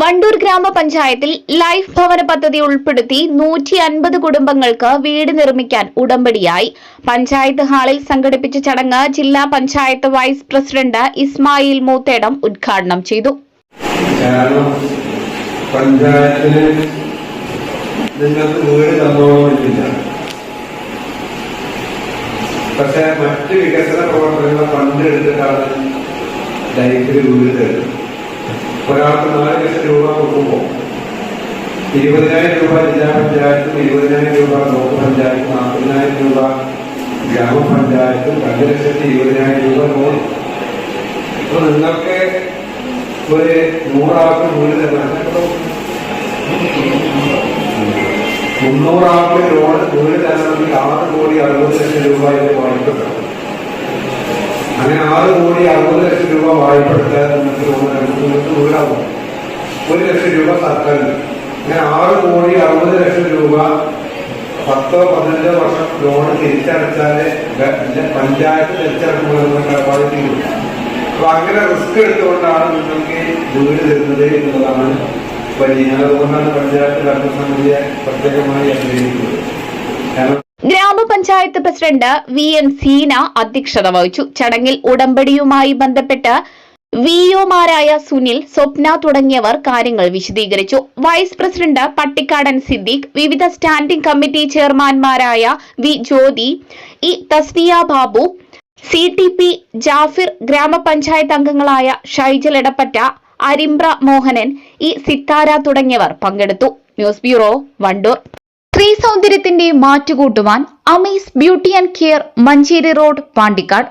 വണ്ടൂർ ഗ്രാമപഞ്ചായത്തിൽ ലൈഫ് ഭവന പദ്ധതി ഉൾപ്പെടുത്തി നൂറ്റി അൻപത് കുടുംബങ്ങൾക്ക് വീട് നിർമ്മിക്കാൻ ഉടമ്പടിയായി. പഞ്ചായത്ത് ഹാളിൽ സംഘടിപ്പിച്ച ചടങ്ങ് ജില്ലാ പഞ്ചായത്ത് വൈസ് പ്രസിഡന്റ് ഇസ്മായിൽ മൂത്തേടം ഉദ്ഘാടനം ചെയ്തു. പഞ്ചായത്തിന് നിങ്ങൾക്ക് വീട് തന്നോളന്നില്ല പക്ഷെ മറ്റ് വികസന പ്രവർത്തനങ്ങൾ ഫണ്ട് എടുത്തിട്ടാണ് ലൈഫിൽ വീട് തരുന്നത്. ഒരാൾക്ക് നാല് ലക്ഷം രൂപ കൊടുക്കുമ്പോൾ ഇരുപതിനായിരം രൂപ ജില്ലാ പഞ്ചായത്തും ഇരുപതിനായിരം രൂപ ബ്ലോക്ക് പഞ്ചായത്തും നാൽപ്പതിനായിരം രൂപ ഗ്രാമപഞ്ചായത്തും രണ്ട് ലക്ഷത്തി ഇരുപതിനായിരം രൂപ ലോൺ അപ്പൊ നിങ്ങൾക്ക് ഒരു നൂറാൾക്ക് വീട് തരണം. മുന്നൂറാൾക്ക് ലോൺ വീട് തരണമെങ്കിൽ ആറ് കോടി അറുപത് ലക്ഷം രൂപ ഇതിന് വായ്പ. എടുക്കണം. അങ്ങനെ ആറ് കോടി അറുപത് ലക്ഷം രൂപ വായ്പ എടുത്താൽ നിങ്ങൾക്ക് ലോൺ വീടാവും ഒരു ലക്ഷം രൂപ സർക്കാരിന് അങ്ങനെ ആറ് കോടി അറുപത് ലക്ഷം രൂപ പത്തോ പതിനഞ്ചോ വർഷം ലോൺ തിരിച്ചടച്ചാൽ പഞ്ചായത്ത് തിരിച്ചടക്കുമ്പോൾ നമ്മൾ കടപ്പാട് അപ്പൊ അങ്ങനെ റിസ്ക് എടുത്തുകൊണ്ടാണ് നിങ്ങൾക്ക് വീട് തരുന്നത് എന്നുള്ളതാണ് വലിയ അതുകൊണ്ടാണ് പഞ്ചായത്ത് ഭരണസമിതിയെ പ്രത്യേകമായി അഭിനയിക്കുന്നത് ഗ്രാമപഞ്ചായത്ത് പ്രസിഡന്റ് വി എം സീന അധ്യക്ഷത വഹിച്ചു. ചടങ്ങിൽ ഉടമ്പടിയുമായി ബന്ധപ്പെട്ട് വിഒമാരായ സുനിൽ സ്വപ്ന തുടങ്ങിയവർ കാര്യങ്ങൾ വിശദീകരിച്ചു. വൈസ് പ്രസിഡന്റ് പട്ടിക്കാടൻ സിദ്ദീഖ് വിവിധ standing committee ചെയർമാൻമാരായ V Jyothi E Tasniya Babu C T P Jafir ഗ്രാമപഞ്ചായത്ത് അംഗങ്ങളായ ഷൈജൽ എടപ്പറ്റ അരിമ്പ്ര മോഹനൻ ഇ സിത്താര തുടങ്ങിയവർ പങ്കെടുത്തു. News bureau Wandoor. സ്ത്രീ സൗന്ദര്യത്തിന്റെ മാറ്റുകൂട്ടുവാൻ Amees beauty and care Manjeri road Pandikkad.